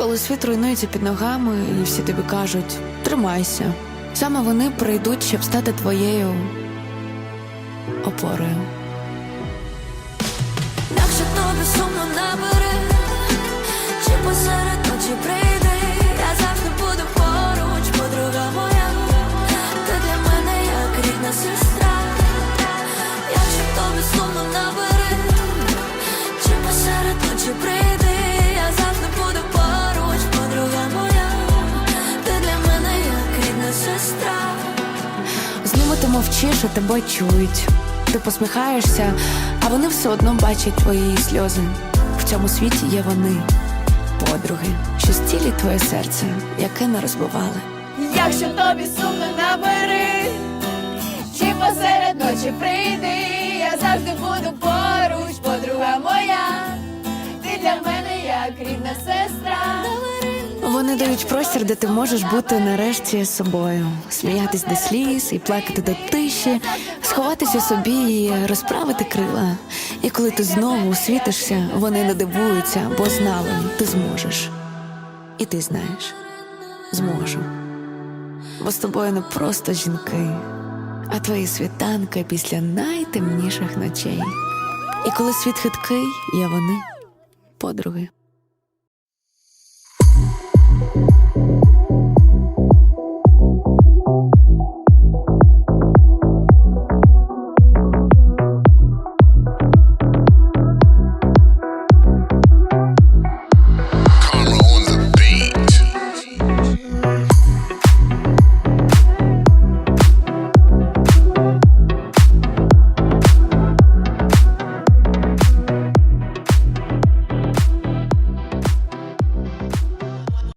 Коли світ руйнується під ногами, і всі тобі кажуть тримайся. Саме вони прийдуть, щоб стати твоєю опорою. Якщо тобі сумно набере, чи посеред ночі прийди, ти мовчиш, а тебе чують. Ти посміхаєшся, а вони все одно бачать твої сльози. В цьому світі є вони, подруги, що стілять твоє серце, яке не розбивали. Якщо тобі сумно набери, чи посеред ночі прийди, я завжди буду поруч, подруга моя, Вони дають простір, де ти можеш бути нарешті собою, сміятись до сліз і плакати до тиші, сховатися собі і розправити крила. І коли ти знову світишся, вони не дивуються, бо знали, ти зможеш. І ти знаєш, зможу. Бо з тобою не просто жінки, а твої світанки після найтемніших ночей. І коли світ хиткий, є вони, подруги.